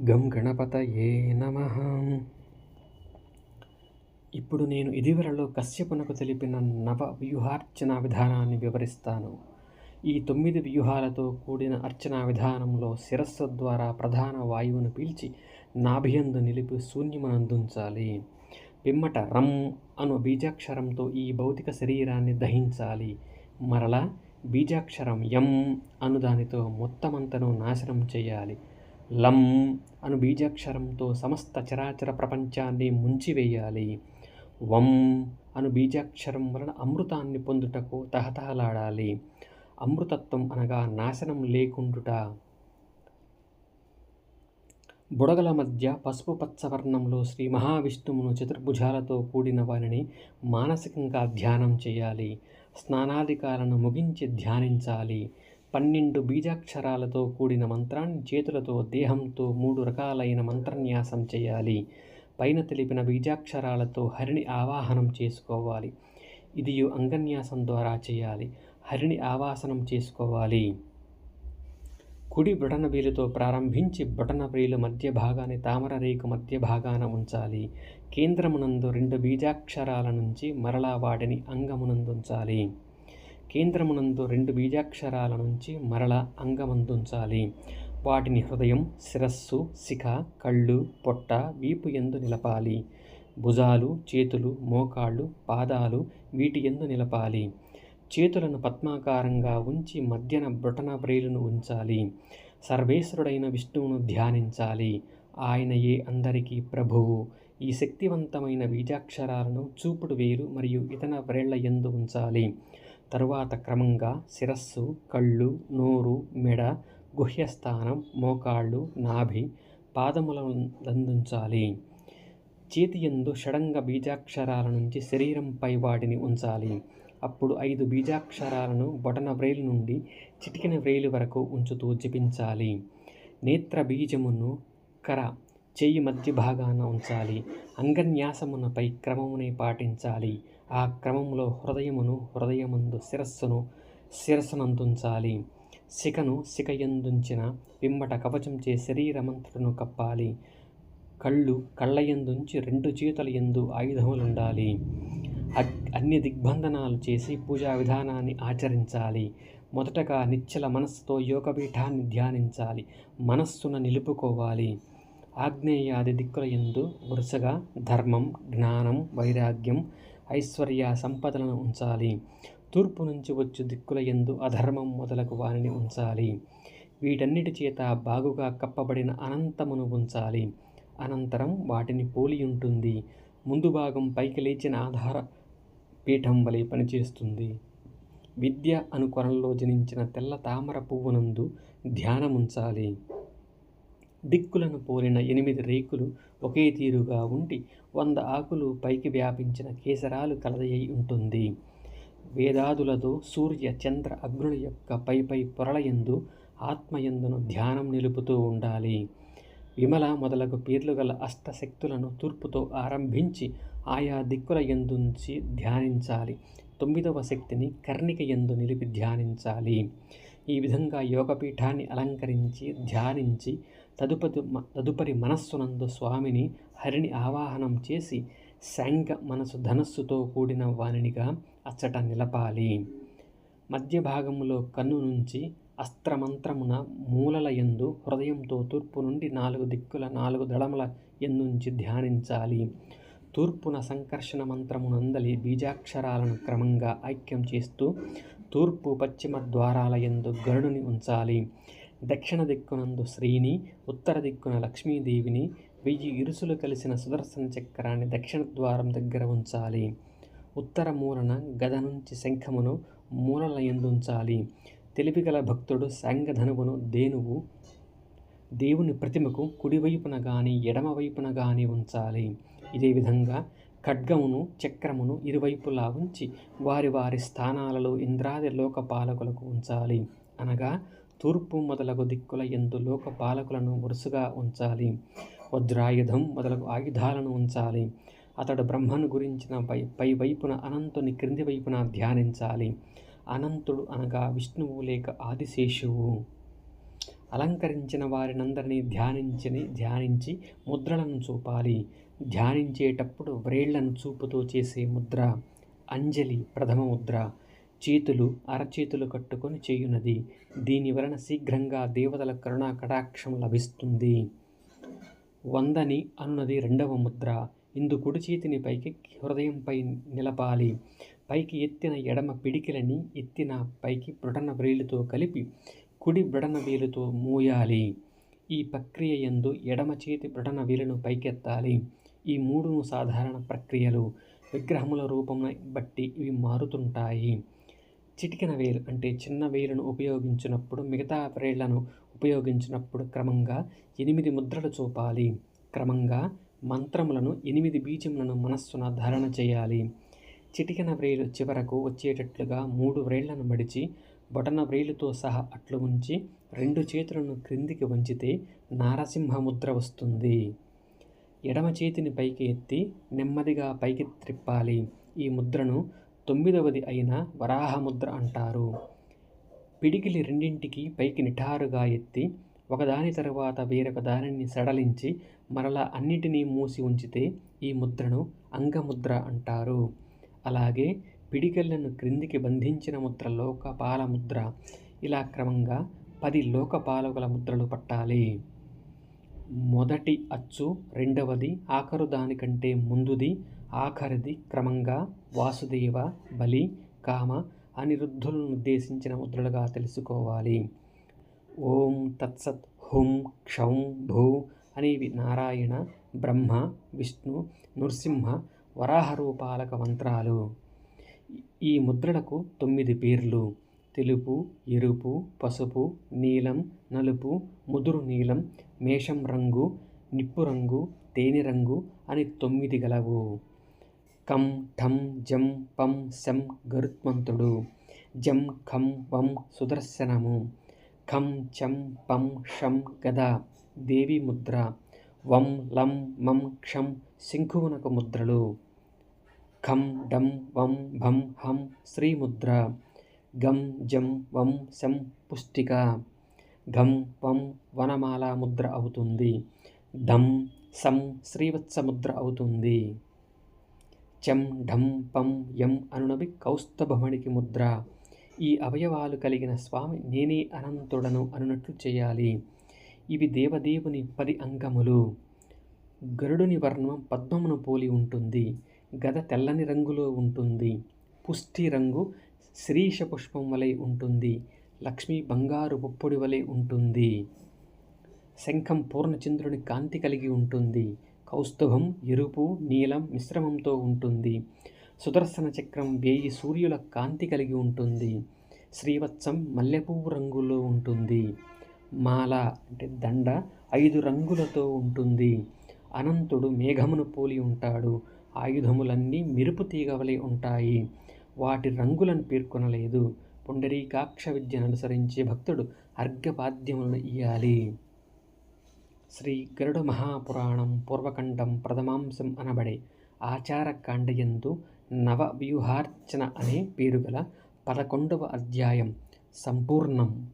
గం గణపతయే నమ. ఇప్పుడు నేను ఇదివరలో కశ్యపునకు తెలిపిన నవ వ్యూహార్చన విధానాన్ని వివరిస్తాను. ఈ తొమ్మిది వ్యూహాలతో కూడిన అర్చనా విధానంలో శిరస్సు ద్వారా ప్రధాన వాయువును పీల్చి నాభియందు నిలిపి శూన్యమనందించాలి. పిమ్మట రం అను బీజాక్షరంతో ఈ భౌతిక శరీరాన్ని దహించాలి. మరలా బీజాక్షరం యం అను దానితో మొత్తమంతను నాశనం చేయాలి. లం అను బీజాక్షరంతో సమస్త చరాచర ప్రపంచాన్ని ముంచివేయాలి. వం అను బీజాక్షరం వలన అమృతాన్ని పొందుటకు తహతహలాడాలి. అమృతత్వం అనగా నాశనం లేకుండుట. బుడగల మధ్య పసుపు పచ్చ వర్ణంలో శ్రీ మహావిష్ణువును చతుర్భుజాలతో కూడిన వారిని మానసికంగా ధ్యానం చేయాలి. స్నానాధికాలను ముగించి ధ్యానించాలి. పన్నెండు బీజాక్షరాలతో కూడిన మంత్రాన్ని చేతులతో దేహంతో మూడు రకాలైన మంత్రన్యాసం చేయాలి. పైన తెలిపిన బీజాక్షరాలతో హరిని ఆవాహనం చేసుకోవాలి. ఇది అంగన్యాసం ద్వారా చేయాలి. హరిని ఆవాసనం చేసుకోవాలి. కుడి బొటన వేలుతో ప్రారంభించి బొటన వేలు మధ్య భాగాన్ని తామర రేకు మధ్య భాగాన ఉంచాలి. కేంద్రమునందు రెండు బీజాక్షరాల నుంచి మరలా వాటిని అంగమునందుంచాలి కేంద్రమునందు రెండు బీజాక్షరాల నుంచి మరల అంగమందుంచాలి. వాటిని హృదయం శిరస్సు శిఖ కళ్ళు పొట్ట వీపు ఎందు నిలపాలి. భుజాలు చేతులు మోకాళ్ళు పాదాలు వీటి ఎందు నిలపాలి. చేతులను పద్మాకారంగా ఉంచి మధ్యన బొటన బ్రేలును ఉంచాలి. సర్వేశ్వరుడైన విష్ణువును ధ్యానించాలి. ఆయనయే అందరికీ ప్రభువు. ఈ శక్తివంతమైన బీజాక్షరాలను చూపుడు వేలు మరియు ఇతర వ్రేళ్ళ ఎందు ఉంచాలి. తరువాత క్రమంగా శిరస్సు కళ్ళు నోరు మెడ గుహ్యస్థానం మోకాళ్ళు నాభి పాదములను దందించాలి చేతి యందు షడంగ బీజాక్షరాల నుంచి శరీరంపై వాటిని ఉంచాలి. అప్పుడు ఐదు బీజాక్షరాలను బొటన వ్రేలు నుండి చిటికిన వ్రేలు వరకు ఉంచుతూ జపించాలి. నేత్ర బీజమును కర చెయ్యి మధ్య భాగాన ఉంచాలి. అంగన్యాసమునపై క్రమమునే పాటించాలి. ఆ క్రమంలో హృదయమును హృదయమందు శిరస్సును శిరస్సునందుంచాలి శిఖను శిఖయందుంచిన పిమ్మట కవచం చే శరీరమంతటను కప్పాలి. కళ్ళు కళ్ళయందుంచి రెండు చేతుల ఎందు ఆయుధములుండాలి అన్ని దిగ్బంధనాలు చేసి పూజా విధానాన్ని ఆచరించాలి. మొదటగా నిశ్చల మనస్సుతో యోగపీఠాన్ని ధ్యానించాలి. మనస్సును నిలుపుకోవాలి. ఆగ్నేయాది దిక్కుల ఎందు వరుసగా ధర్మం జ్ఞానం వైరాగ్యం ఐశ్వర్య సంపదలను ఉంచాలి. తూర్పు నుంచి వచ్చు దిక్కుల ఎందు అధర్మం మొదలగు వారిని ఉంచాలి. వీటన్నిటి చేత బాగుగా కప్పబడిన అనంతమును ఉంచాలి. అనంతరం వాటిని పోలి ఉంటుంది. ముందు భాగం పైకి లేచిన ఆధార పీఠం వలె పనిచేస్తుంది. విద్య అను జనించిన తెల్ల తామర పువ్వునందు ధ్యానముంచాలి. దిక్కులను పోలిన ఎనిమిది రేకులు ఒకే తీరుగా ఉండి వంద ఆకులు పైకి వ్యాపించిన కేసరాలు కలదయ్యి ఉంటుంది. వేదాదులతో సూర్య చంద్ర అగ్నుల యొక్క పై పై పొరలయందు ఆత్మయందును ధ్యానం నిలుపుతూ ఉండాలి. విమల మొదలగు పేర్లు గల అష్టశక్తులను తూర్పుతో ఆరంభించి ఆయా దిక్కుల ఎందుంచి ధ్యానించాలి. తొమ్మిదవ శక్తిని కర్ణిక ఎందు నిలిపి ధ్యానించాలి. ఈ విధంగా యోగపీఠాన్ని అలంకరించి ధ్యానించి తదుపరి తదుపరి మనస్సునందు స్వామిని హరిని ఆవాహనం చేసి శాంగ మనసు ధనస్సుతో కూడిన వాణినిగా అచ్చట నిలపాలి. మధ్య భాగంలో కన్ను నుంచి అస్త్రమంత్రమున మూలల ఎందు హృదయంతో తూర్పు నుండి నాలుగు దిక్కుల నాలుగు దళముల ఎందుంచి ధ్యానించాలి. తూర్పున సంకర్షణ మంత్రమునందలి బీజాక్షరాలను క్రమంగా ఐక్యం చేస్తూ తూర్పు పశ్చిమ ద్వారాల ఎందు గరుడుని ఉంచాలి. దక్షిణ దిక్కునందు శ్రీని ఉత్తర దిక్కున లక్ష్మీదేవిని వెయ్యి ఇరుసులు కలిసిన సుదర్శన చక్రాన్ని దక్షిణ ద్వారం దగ్గర ఉంచాలి. ఉత్తర మూలన గద నుంచి శంఖమును మూలల ఎందుంచాలి తెలివిగల భక్తుడు శాంగధనువును దేనువు దేవుని ప్రతిమకు కుడివైపున కానీ ఎడమవైపున కానీ ఉంచాలి. ఇదే విధంగా ఖడ్గమును చక్రమును ఇరువైపులా ఉంచి వారి వారి స్థానాలలో ఇంద్రాది లోకపాలకులకు ఉంచాలి. అనగా తూర్పు మొదలగు దిక్కుల ఎందు లోకపాలకులను వరుసగా ఉంచాలి. వజ్రాయుధం మొదలగు ఆయుధాలను ఉంచాలి. అతడు బ్రహ్మను గురించిన పై పై వైపున అనంతుని క్రింది వైపున ధ్యానించాలి. అనంతుడు అనగా విష్ణువు లేక ఆదిశేషువు. అలంకరించిన వారినందరినీ ధ్యానించని ధ్యానించి ముద్రలను చూపాలి. ధ్యానించేటప్పుడు వ్రేళ్ళను చూపుతో చేసే ముద్ర అంజలి ప్రథమ ముద్ర చేతులు అరచేతులు కట్టుకొని చేయునది. దీని వలన శీఘ్రంగా దేవతల కరుణా కటాక్షం లభిస్తుంది. వందని అనున్నది రెండవ ముద్ర. ఇందు కుడి చేతిని పైకి హృదయంపై నిలపాలి. పైకి ఎత్తిన ఎడమ పిడికిలని ఎత్తిన పైకి బ్రొటన వ్రేలుతో కలిపి కుడి బ్రటన వేలుతో మూయాలి. ఈ ప్రక్రియ ఎందు ఎడమ చేతి బ్రడన వేలును పైకెత్తాలి. ఈ మూడును సాధారణ ప్రక్రియలు విగ్రహముల రూపమును బట్టి ఇవి మారుతుంటాయి. చిటికెన వేలు అంటే చిన్న వేలును ఉపయోగించినప్పుడు మిగతా వేళ్ళను ఉపయోగించినప్పుడు క్రమంగా ఎనిమిది ముద్రలు చూపాలి. క్రమంగా మంత్రములను ఎనిమిది బీజములను మనస్సున ధారణ చేయాలి. చిటికెన వ్రేలు చివరకు వచ్చేటట్లుగా మూడు వ్రేళ్ళను మడిచి బొటన వ్రేలుతో సహా అట్లు ఉంచి రెండు చేతులను క్రిందికి వంచితే నారసింహముద్ర వస్తుంది. ఎడమ చేతిని పైకి ఎత్తి నెమ్మదిగా పైకి త్రిప్పాలి. ఈ ముద్రను తొమ్మిదవది అయిన వరాహముద్ర అంటారు. పిడికిలి రెండింటికి పైకి నిఠారుగా ఎత్తి ఒకదాని తరువాత వేరొక దానిని సడలించి మరలా అన్నిటినీ మూసి ఉంచితే ఈ ముద్రను అంగముద్ర అంటారు. అలాగే పిడికెళ్ళను క్రిందికి బంధించిన ముద్ర లోకపాల ముద్ర ఇలా క్రమంగా పది లోకపాలకుల ముద్రలు పట్టాలి. మొదటి అచ్చు రెండవది ఆఖరు దానికంటే ముందుది ఆఖరిది క్రమంగా వాసుదేవ బలి కామ అనిరుద్ధులను ఉద్దేశించిన ముద్రలుగా తెలుసుకోవాలి. ఓం తత్సత్ హుం క్షౌం భూ అనేవి నారాయణ బ్రహ్మ విష్ణు నృసింహ వరాహ రూపాలక మంత్రాలు. ఈ ముద్రలకు తొమ్మిది పేర్లు. తెలుపు ఎరుపు పసుపు నీలం నలుపు ముదురు నీలం మేషం రంగు నిప్పు రంగు తేనె రంగు అని తొమ్మిది గలవు. కం ఠం జం పం శం గరుత్మంతుడు. జం ఖం వం సుదర్శనము. ఖం చం పం షం గద దేవి ముద్ర. వం లం మం క్షం శంఖువునకు ముద్రలు. ఖం డం వం భం హం శ్రీముద్ర. గం జం వం శం పుష్టిక. ఘం వం వనమాల ముద్ర అవుతుంది. ధం సం శ్రీవత్స ముద్ర అవుతుంది. చం ఢం పం యం అనునవి కౌస్తభమణికి ముద్ర. ఈ అవయవాలు కలిగిన స్వామి నేనే అనంతుడను అనునట్లు చేయాలి. ఇవి దేవదేవుని పది అంగములు. గరుడుని వర్ణం పద్మమును పోలి ఉంటుంది. గద తెల్లని రంగులో ఉంటుంది. పుష్టి రంగు శ్రీష పుష్పం వలె ఉంటుంది. లక్ష్మి బంగారు పుప్పొడి వలె ఉంటుంది. శంఖం పూర్ణచంద్రుని కాంతి కలిగి ఉంటుంది. కౌస్తుభం ఎరుపు నీలం మిశ్రమంతో ఉంటుంది. సుదర్శన చక్రం వేయి సూర్యుల కాంతి కలిగి ఉంటుంది. శ్రీవత్సం మల్లెపువ్వు రంగులో ఉంటుంది. మాల అంటే దండ ఐదు రంగులతో ఉంటుంది. అనంతుడు మేఘమును పోలి ఉంటాడు. ఆయుధములన్నీ మెరుపు తీగవలే ఉంటాయి. వాటి రంగులను పేర్కొనలేదు. పుండరీకాక్ష విద్యను అనుసరించే భక్తుడు అర్ఘ్యపాద్యములను ఇయ్యాలి. శ్రీ గరుడ మహాపురాణం పూర్వకంఠం ప్రథమాంశం అనబడే ఆచారకాండయందు నవ వ్యూహార్చన అనే పేరుగల పదకొండవ అధ్యాయం సంపూర్ణం.